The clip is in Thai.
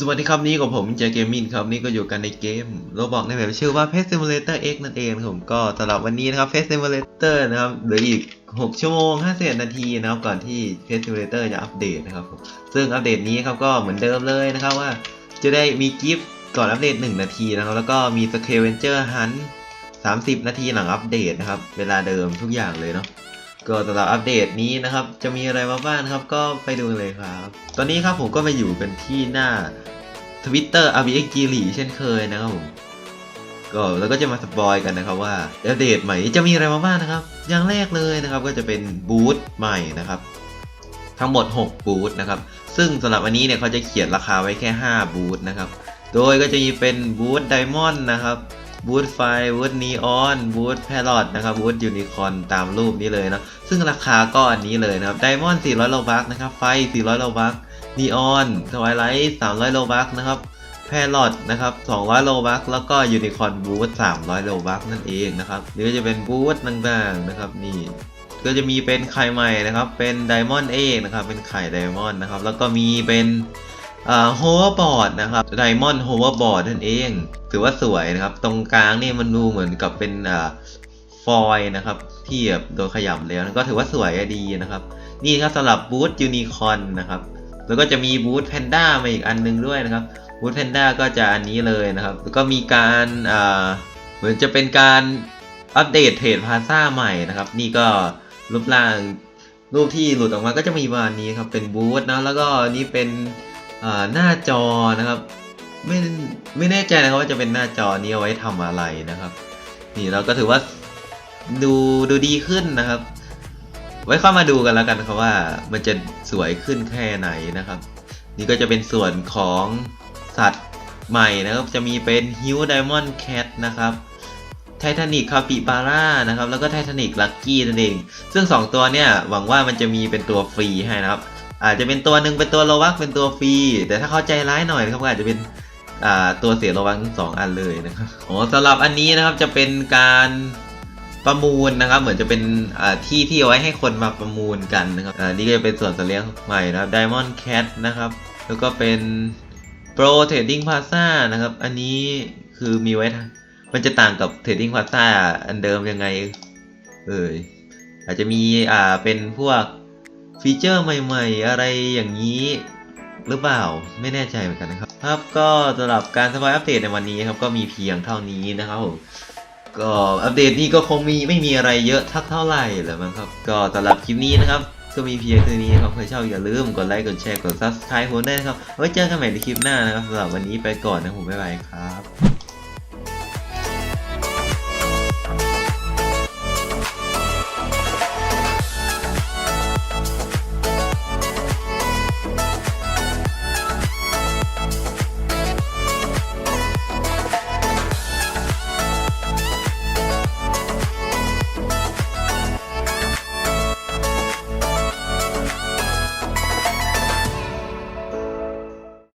สวัสดีครับนี่กับผมเจเกมินครับนี่ก็อยู่กันในเกมเราบอกในแบบชื่อว่า Pet Simulator X นั่นเองผมก็สำหรับวันนี้นะครับ Pet Simulator นะครับเหลืออีก 6 ชั่วโมง51นาทีนะครับก่อนที่ Pet Simulator จะอัปเดตนะครับผมซึ่งอัปเดตนี้ครับก็เหมือนเดิมเลยนะครับว่า จะได้มีกิฟต์ก่อนอัปเดต 1 นาทีนะครับแล้วก็มี Scavenger Hunt 30 นาทีหลังอัปเดตนะครับเวลาเดิมทุกอย่างเลยเนาะ ก็สำหรับอัปเดตนี้นะครับ จะมีอะไรมาบ้างนะครับ ก็ไปดูเลยครับ ตอนนี้ครับผมก็มาอยู่กันที่หน้า Twitter RBX g ลีเช่นเคยนะครับผมก็แล้วก็จะมาสปอยกันนะครับว่าอัปเดตใหม่จะมีอะไรมาบ้างนะครับ อย่างแรกเลยนะครับก็จะเป็นบูธใหม่นะครับ ทั้งหมด 6 บูธนะครับ ซึ่งสำหรับวันนี้เนี่ยเขาจะเขียนราคาไว้แค่ 5 บูธนะครับ โดยก็จะมีเป็นบูธไดมอนด์นะครับ บูธไฟบูธนีออนบูธแพรอตนะครับบูธยูนิคอนตามรูปนี้เลยนะซึ่งราคาก็อันนี้เลยนะครับไดมอนด์400โลบักนะครับไฟ 400โลบักนีออนทวายไลท์300โลบักนะครับแพรอตนะครับ 200 โลบักแล้วก็ยูนิคอนบูธ300 โลบักนั่นเองนะครับหรือจะเป็นบูธต่างๆนะครับนี่ก็จะมีเป็นไข่ใหม่นะครับ เป็นไดมอนด์เอกนะครับ เป็นไข่ไดมอนด์นะครับ แล้วก็มีเป็น โฮเวอร์บอร์ดนะครับไดมอนด์โฮเวอร์บอร์ดนั่นเอง ถือว่าสวยนะครับ ตรงกลางนี่มันดูเหมือนกับเป็นฟอยนะครับที่แบบโดนขยำแล้วก็ถือว่าสวยดีนะครับ นี่ครับสำหรับบูธยูนิคอนนะครับ แล้วก็จะมีบูธแพนด้ามาอีกอันนึงด้วยนะครับบูธแพนด้าก็จะอันนี้เลยนะครับ แล้วก็มีการอ่าเหมือนจะเป็นการอัปเดตเทรดพาซ่าใหม่นะครับ นี่ก็รูปร่างรูปที่หลุดออกมาก็จะมีประมาณนี้ครับ เป็นบูธนะแล้วก็นี่เป็น หน้าจอนะครับ ไม่ไม่แน่ใจนะครับว่าจะเป็นหน้าจอนี้เอาไว้ทำอะไรนะครับ นี่เราก็ถือว่าดูดูดีขึ้นนะครับ ไว้เข้ามาดูกันแล้วกันครับว่ามันจะสวยขึ้นแค่ไหนนะครับ นี่ก็จะเป็นส่วนของสัตว์ใหม่นะครับ จะมีเป็นฮิวไดมอนด์แคทนะครับไททานิกคาปิบาร่านะครับ แล้วก็ไททานิกลักกี้นั่นเอง ซึ่ง 2 ตัวเนี่ย หวังว่ามันจะมีเป็นตัวฟรีให้นะครับ อาจจะเป็นตัวหนึ่งเป็นตัวโลวักเป็นตัวฟรีแต่ถ้าเขาใจร้ายหน่อยนะครับก็อาจจะเป็นตัวเสียโลวักทั้งสองอันเลยนะครับโอ้สำหรับอันนี้นะครับจะเป็นการประมูลนะครับ เหมือนจะเป็นที่ที่เอาไว้ให้คนมาประมูลกันนะครับอ่านี่ก็จะเป็นส่วนสัตว์เลี้ยงใหม่นะครับ Diamond Cat นะครับ แล้วก็เป็น Pro Trading Plaza นะครับ อันนี้คือมีไว้ทมันจะต่างกับ Trading Plaza อันเดิมยังไง เอ่ยอาจจะมีอ่าเป็นพวก ฟีเจอร์ใหม่ๆ อะไรอย่างนี้หรือเปล่าไม่แน่ใจเหมือนกันนะครับ ครับก็สำหรับการสปอยอัปเดตในวันนี้ครับก็มีเพียงเท่านี้นะครับผมก็อัปเดตนี้ก็คงมีไม่มีอะไรเยอะทักเท่าไหร่แหละมั้งครับ ก็สำหรับคลิปนี้นะครับก็มีเพียงเท่านี้ครับใครชอบอย่าลืมกดไลค์กดแชร์กด subscribe ผมได้นะครับไว้เจอกันใหม่ในคลิปหน้านะครับสำหรับวันนี้ไปก่อนนะผมบ๊ายบายครับ